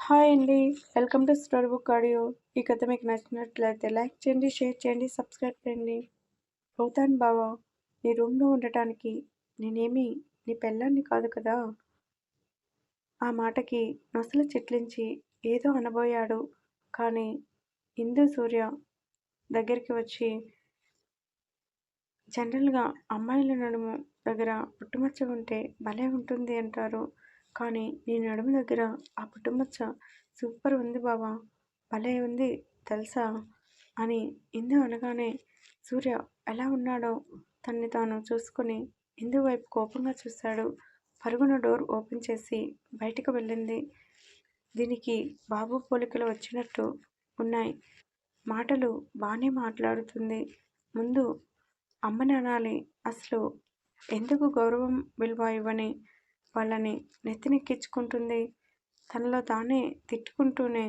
Hi అండి. Welcome to story book audio. ఈ కథ మీకు నచ్చినట్లయితే లైక్ చేయండి షేర్ చేయండి సబ్స్క్రైబ్ చేయండి. అవుతాను బావా. నీ రూమ్లో ఉండటానికి నేనేమి నీ పెళ్ళాన్ని కాదు కదా? ఆ మాటకి నొసలు చిట్లించి ఏదో అనబోయాడు. కానీ ఇందు సూర్య దగ్గరికి వచ్చి జనరల్గా అమ్మాయిల నడుము దగ్గర పుట్టుమచ్చ ఉంటే భలే ఉంటుంది అంటారు. కానీ నీ నడుము దగ్గర ఆ పుట్టుమచ్చ సూపర్ ఉంది బావా. భలే ఉంది తెలుసా? అని ఇందు అనగానే సూర్య ఎలా ఉన్నాడో తన్ని తాను చూసుకుని ఇందు వైపు కోపంగా చూశాడు. పరుగున డోర్ ఓపెన్ చేసి బయటకు వెళ్ళింది. దీనికి బాబు పోలికలు వచ్చినట్టు ఉన్నాయి. మాటలు బాగానే మాట్లాడుతుంది. ముందు అమ్మని అనాలి అసలు ఎందుకు గౌరవం విలువ ఇవ్వని వాళ్ళని నెత్తినెక్కించుకుంటుంది. తనలో తానే తిట్టుకుంటూనే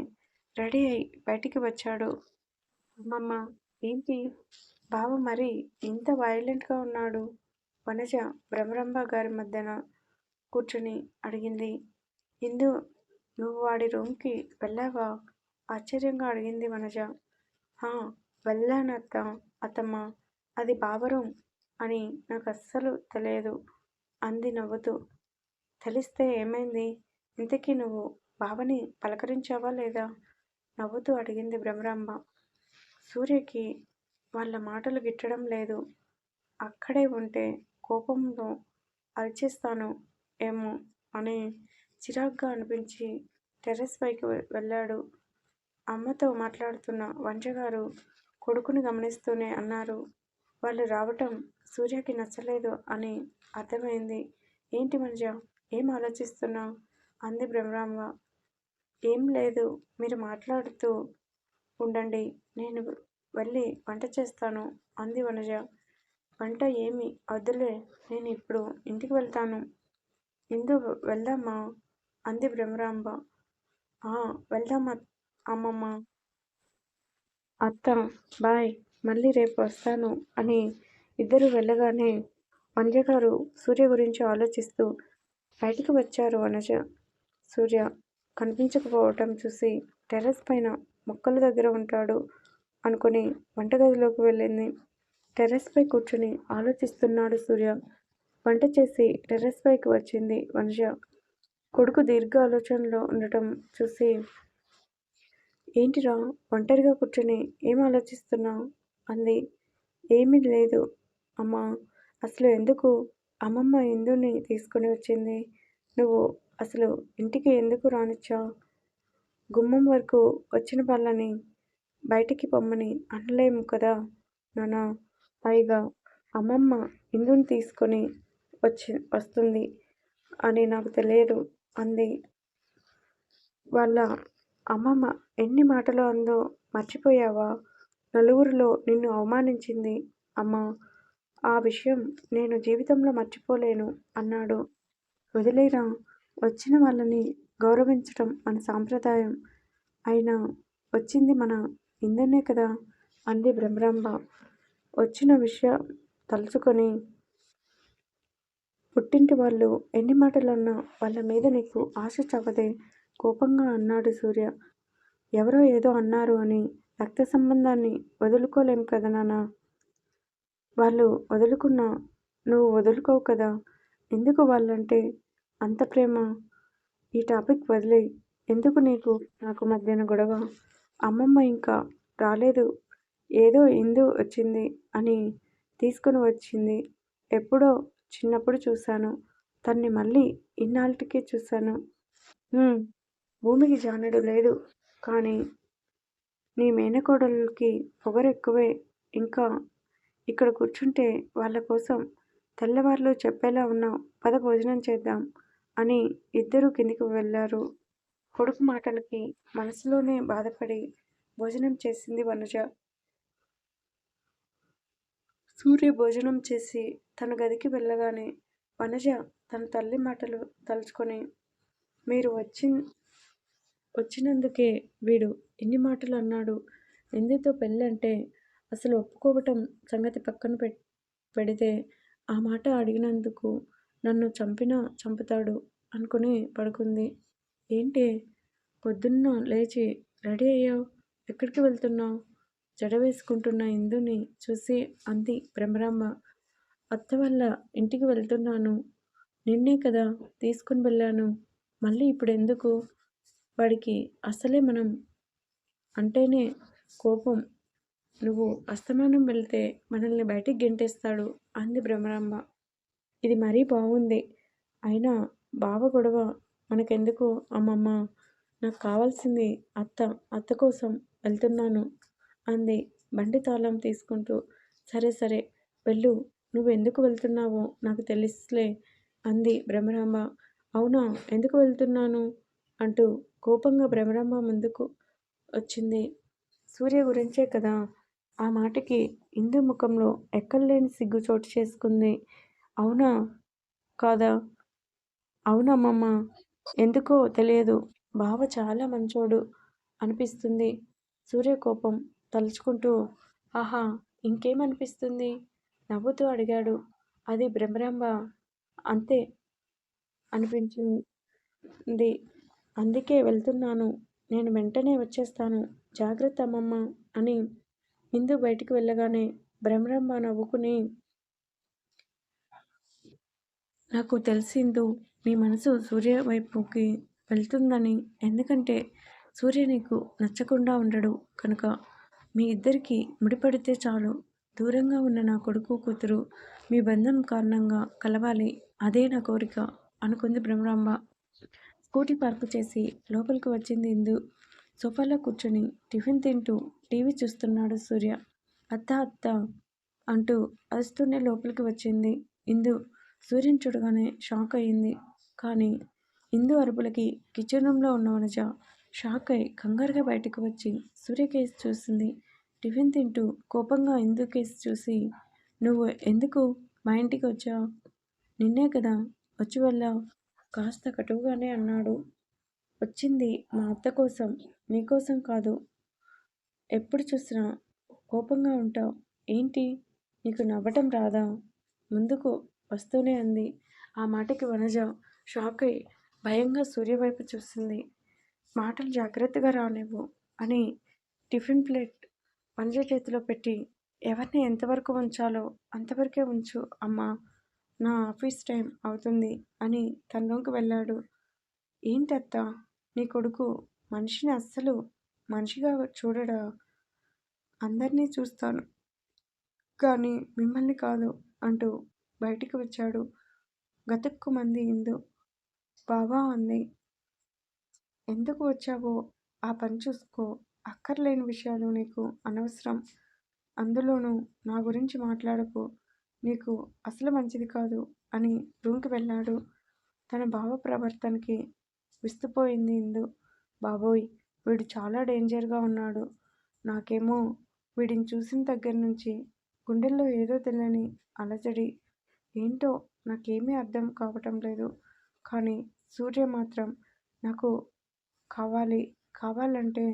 రెడీ అయి బయటికి వచ్చాడు. అమ్మమ్మ ఏంటి? బావ మరి ఇంత వైలెంట్గా ఉన్నాడు. వనజ భ్రమరంభ గారి మధ్యన కూర్చుని అడిగింది. ఇందు నువ్వు వాడి రూమ్కి వెళ్ళావా? ఆశ్చర్యంగా అడిగింది వనజ. వెళ్ళానత్త అత్తమ్మ. అది బావ రూమ్ అని నాకు అస్సలు తెలియదు. అంది నవ్వుతూ. తెలిస్తే ఏమైంది? ఇంతకీ నువ్వు బావని పలకరించావా లేదా? నవ్వుతూ అడిగింది భ్రమరాంబ. సూర్యకి వాళ్ళ మాటలు గిట్టడం లేదు. అక్కడే ఉంటే కోపంలో అరిచేస్తాను ఏమో అని చిరాగ్గా అనిపించి టెర్రస్ పైకి వెళ్ళాడు. అమ్మతో మాట్లాడుతున్న వంజగారు కొడుకుని గమనిస్తూనే అన్నారు. వాళ్ళు రావటం సూర్యకి నచ్చలేదు అని అర్థమైంది. ఏంటి మధ్య ఏం ఆలోచిస్తున్నావు? అంది బ్రహ్మరాంబ ఏం లేదు మీరు మాట్లాడుతూ ఉండండి నేను వెళ్ళి వంట చేస్తాను అంది వనజ. వంట ఏమి? వద్దులే నేను ఇప్పుడు ఇంటికి వెళ్తాను. ఇందు వెళ్దామా? అంది బ్రహ్మరాంబ వెళ్దామా అమ్మమ్మ. అత్త బాయ్ మళ్ళీ రేపు వస్తాను అని ఇద్దరు వెళ్ళగానే వంజగారు సూర్య గురించి ఆలోచిస్తూ బయటికి వచ్చారు వనజ. సూర్య కనిపించకపోవటం చూసి టెర్రస్ పైన మొక్కల దగ్గర ఉంటాడు అనుకుని వంటగదిలోకి వెళ్ళింది. టెర్రస్ పై కూర్చుని ఆలోచిస్తున్నాడు సూర్య. వంట చేసి టెర్రస్ పైకి వచ్చింది వనజ. కొడుకు దీర్ఘ ఆలోచనలో ఉండటం చూసి ఏంటిరా ఒంటరిగా కూర్చొని ఏం ఆలోచిస్తున్నావు? అంది. ఏమీ లేదు అమ్మా అసలు ఎందుకు అమ్మమ్మ ఇందుని తీసుకొని వచ్చింది? నువ్వు అసలు ఇంటికి ఎందుకు రానిచ్చావు? గుమ్మం వరకు వచ్చిన వాళ్ళని బయటికి పొమ్మని అనలేము కదా నాన్న? పైగా అమ్మమ్మ ఇందుని తీసుకొని వచ్చి వస్తుంది అని నాకు తెలియదు అంది. వాళ్ళ అమ్మమ్మ ఎన్ని మాటలు అందో మర్చిపోయావా? నలుగురిలో నిన్ను అవమానించింది అమ్మ. ఆ విషయం నేను జీవితంలో మర్చిపోలేను అన్నాడు. వదిలేరా? వచ్చిన వాళ్ళని గౌరవించటం మన సాంప్రదాయం. అయినా వచ్చింది మన ఇందనే కదా? అంది బ్రహ్మరాంబ వచ్చిన విషయం తలుచుకొని. పుట్టింటి వాళ్ళు ఎన్ని మాటలన్నా వాళ్ళ మీద నీకు ఆశ చవదే కోపంగా అన్నాడు సూర్య. ఎవరో ఏదో అన్నారు అని రక్త సంబంధాన్ని వదులుకోలేం కదా నాన్న? వాళ్ళు వదులుకున్నా నువ్వు వదులుకోవు కదా. ఎందుకు వాళ్ళంటే అంత ప్రేమ? ఈ టాపిక్ వదిలే ఎందుకు నీకు? నాకు మధ్యన గొడవ. అమ్మమ్మ ఇంకా రాలేదు. ఏదో ఇందు వచ్చింది అని తీసుకుని వచ్చింది. ఎప్పుడో చిన్నప్పుడు చూశాను. తన్ని మళ్ళీ ఇన్నాళ్ళకి చూశాను. భూమికి జానడు లేదు. కానీ నీ మేనకోడలకి పొగరెక్కువే. ఇంకా ఇక్కడ కూర్చుంటే వాళ్ళ కోసం తెల్లవారులు చెప్పేలా ఉన్నావు. పద భోజనం చేద్దాం అని ఇద్దరూ కిందికి వెళ్ళారు. కొడుకు మాటలకి మనసులోనే బాధపడి భోజనం చేసింది వనజ. సూర్య భోజనం చేసి తన గదికి వెళ్ళగానే వనజ తన తల్లి మాటలు తలుచుకొని మీరు వచ్చి వచ్చినందుకే వీడు ఎన్ని మాటలు అన్నాడు. ఎందుతో పెళ్ళంటే అసలు ఒప్పుకోవటం సంగతి పక్కన పె పెడితే ఆ మాట అడిగినందుకు నన్ను చంపినా చంపుతాడు అనుకుని పడుకుంది. ఏంటి? పొద్దున్న లేచి రెడీ అయ్యావు? ఎక్కడికి వెళ్తున్నావు? జడ వేసుకుంటున్న ఇందుని చూసి అంది బ్రహ్మరామ్మ అత్త వల్ల ఇంటికి వెళ్తున్నాను. నిన్నే కదా తీసుకుని వెళ్ళాను. మళ్ళీ ఇప్పుడు ఎందుకు? వాడికి అసలే మనం అంటేనే కోపం నువ్వు అస్తమానం వెళితే మనల్ని బయటికి గెంటేస్తాడు అంది భ్రమరాంబ ఇది మరీ బాగుంది అయినా బావ గొడవ మనకెందుకు? అమ్మమ్మ నాకు కావాల్సింది అత్త అత్త కోసం వెళ్తున్నాను అంది బండి తాళం తీసుకుంటూ. సరే సరే వెళ్ళు. నువ్వు ఎందుకు వెళ్తున్నావో నాకు తెలుసులే అంది భ్రమరాంబ అవునా ఎందుకు వెళ్తున్నాను? అంటూ కోపంగా భ్రమరాంబ ముందుకు వచ్చింది. సూర్య గురించే కదా ఆ మాటకి ఇందు ముఖంలో ఎక్కడలేని సిగ్గు చోటు చేసుకుంది. అవునా? కాదా? అవునమ్మమ్మ ఎందుకో తెలియదు. బావ చాలా మంచోడు అనిపిస్తుంది. సూర్య కోపం తలుచుకుంటూ ఆహా ఇంకేమనిపిస్తుంది? నవ్వుతూ అడిగాడు. అది బ్రహ్మరాంబ అంతే అనిపించింది. అందుకే వెళ్తున్నాను. నేను వెంటనే వచ్చేస్తాను. జాగ్రత్త అమ్మమ్మ అని ఇందు బయటికి వెళ్ళగానే బ్రహ్మరమ్మ నవ్వుకుని నాకు తెలిసిందు నీ మనసు సూర్య వైపుకి వెళ్తుందని. ఎందుకంటే సూర్య నీకు నచ్చకుండా ఉండడు. కనుక మీ ఇద్దరికి ముడిపడితే చాలు. దూరంగా ఉన్న నా కొడుకు కూతురు మీ బంధం కారణంగా కలవాలి. అదే నా కోరిక అనుకుంది బ్రహ్మరాంబ స్కూటీ పార్కు చేసి లోపలికి వచ్చింది ఇందు సోఫాలో కూర్చొని టిఫిన్ తింటూ టీవీ చూస్తున్నాడు సూర్య. అత్త అత్త అంటూ అరుస్తూనే లోపలికి వచ్చింది. ఇందు సూర్యం చూడగానే షాక్ అయ్యింది కానీ ఇందు అరుపులకి కిచెన్ రూమ్లో ఉన్న వనజ షాక్ అయి కంగారుగా బయటకు వచ్చి సూర్య కేసు చూసింది. టిఫిన్ తింటూ కోపంగా ఇందు కేసు చూసి నువ్వు ఎందుకు మా ఇంటికి వచ్చావు? నిన్నే కదా వచ్చి వెళ్ళావు? కాస్త కటువుగానే అన్నాడు. వచ్చింది మా అత్త కోసం. నీకోసం కాదు. ఎప్పుడు చూసినా కోపంగా ఉంటావు. ఏంటి? నీకు నవ్వటం రాదా? ముందుకు వస్తూనే అంది. ఆ మాటకి వనజ షాక్ అయి భయంగా సూర్య వైపు మాటలు జాగ్రత్తగా రానివ్వు అని టిఫిన్ ప్లేట్ వనజ చేతిలో పెట్టి ఎవరిని ఎంతవరకు ఉంచాలో అంతవరకే ఉంచు అమ్మా. నా ఆఫీస్ టైం అవుతుంది అని తనలోకి వెళ్ళాడు. ఏంటత్తా? నీ కొడుకు మనిషిని అస్సలు మనిషిగా చూడడా? అందరినీ చూస్తాను. కానీ మిమ్మల్ని కాదు అంటూ బయటికి వచ్చాడు గతుక్కుమంది ఇందు బాబా అంది. ఎందుకు వచ్చావో ఆ పని చూసుకో. అక్కర్లేని విషయాలు నీకు అనవసరం. అందులోనూ నా గురించి మాట్లాడకు. నీకు అసలు మంచిది కాదు అని రూమ్కి వెళ్ళాడు. తన భావ ప్రవర్తనకి విస్తుపోయింది ఇందు బాబోయ్ వీడు చాలా డేంజర్గా ఉన్నాడు. నాకేమో వీడిని చూసిన దగ్గర నుంచి గుండెల్లో ఏదో తెలియని అలజడి. ఏంటో నాకేమీ అర్థం కావటం లేదు. కానీ సూర్య మాత్రం నాకు కావాలి కావాలంటే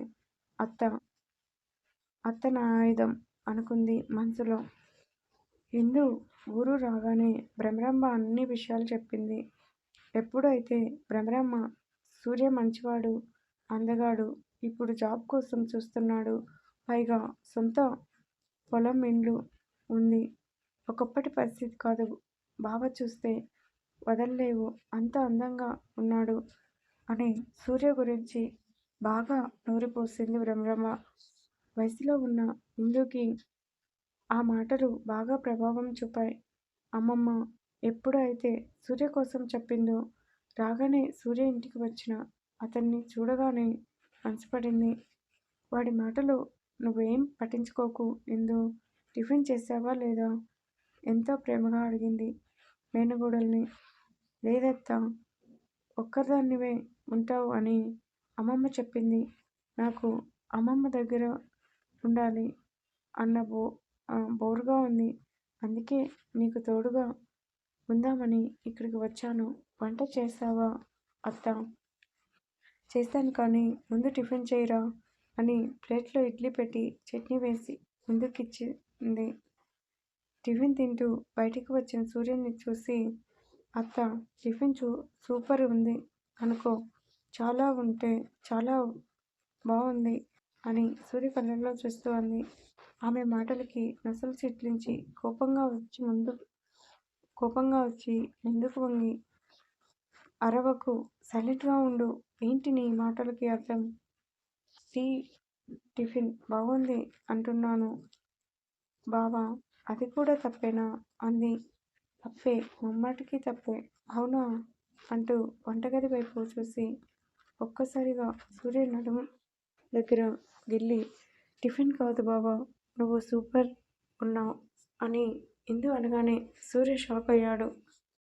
అత్త అత్త నా ఆయుధం అనుకుంది మనసులో. ఇందు ఊరు రాగానే భ్రమరమ్మ అన్ని విషయాలు చెప్పింది. ఎప్పుడైతే భ్రమరమ్మ సూర్య మంచివాడు అందగాడు. ఇప్పుడు జాబ్ కోసం చూస్తున్నాడు. పైగా సొంత పొలం ఇండ్లు ఉంది. ఒకప్పటి పరిస్థితి కాదు. బావ చూస్తే వదల్లేవు. అంత అందంగా ఉన్నాడు అని సూర్య గురించి బాగా నూరిపోసింది భ్రమరాంబ వయసులో ఉన్న ఇందుకి ఆ మాటలు బాగా ప్రభావం చూపాయి. అమ్మమ్మ ఎప్పుడు అయితే సూర్య కోసం చెప్పిందో రాగానే సూర్య ఇంటికి వచ్చిన అతన్ని చూడగానే మనసుపడింది వాడి మాటలు నువ్వేం పట్టించుకోకు. ఎందు టిఫిన్ చేసావా లేదా? ఎంతో ప్రేమగా అడిగింది మేనగూడల్ని. లేదత్తా ఒక్కదాన్నివే ఉంటావు అని అమ్మమ్మ చెప్పింది. నాకు అమ్మమ్మ దగ్గర ఉండాలి అన్న బో బోరుగా ఉంది. అందుకే నీకు తోడుగా ఉందామని ఇక్కడికి వచ్చాను. వంట చేస్తావా అత్త? చేస్తాను కానీ ముందు టిఫిన్ చేయరా? అని ప్లేట్లో ఇడ్లీ పెట్టి చట్నీ వేసి ముందుకిచ్చింది. టిఫిన్ తింటూ బయటికి వచ్చిన సూర్యుని చూసి అత్త టిఫిన్ చూ సూపర్ ఉంది. అనుకో. చాలా ఉంటే చాలా బాగుంది అని సూర్య కళ్ళల్లో చూస్తూ అంది. ఆమె మాటలకి నొసలు చిట్లించి కోపంగా వచ్చి ముందు కోపంగా వచ్చి ముందుకు వంగి అరవకు సైలెంట్గా ఉండు. ఏంటి నీ మాటలకి అర్థం? టీ టిఫిన్ బాగుంది అంటున్నాను. బావా అది కూడా తప్పేనా? అంది. తప్పే ముమ్మాటికి తప్పే. అవునా? అంటూ వంటగది వైపు చూసి ఒక్కసారిగా సూర్య నడుము దగ్గర గిల్లి టిఫిన్ కాదు బావా నువ్వు సూపర్ ఉన్నావు అని ఇందు అనగానే సూర్య షాక్ అయ్యాడు.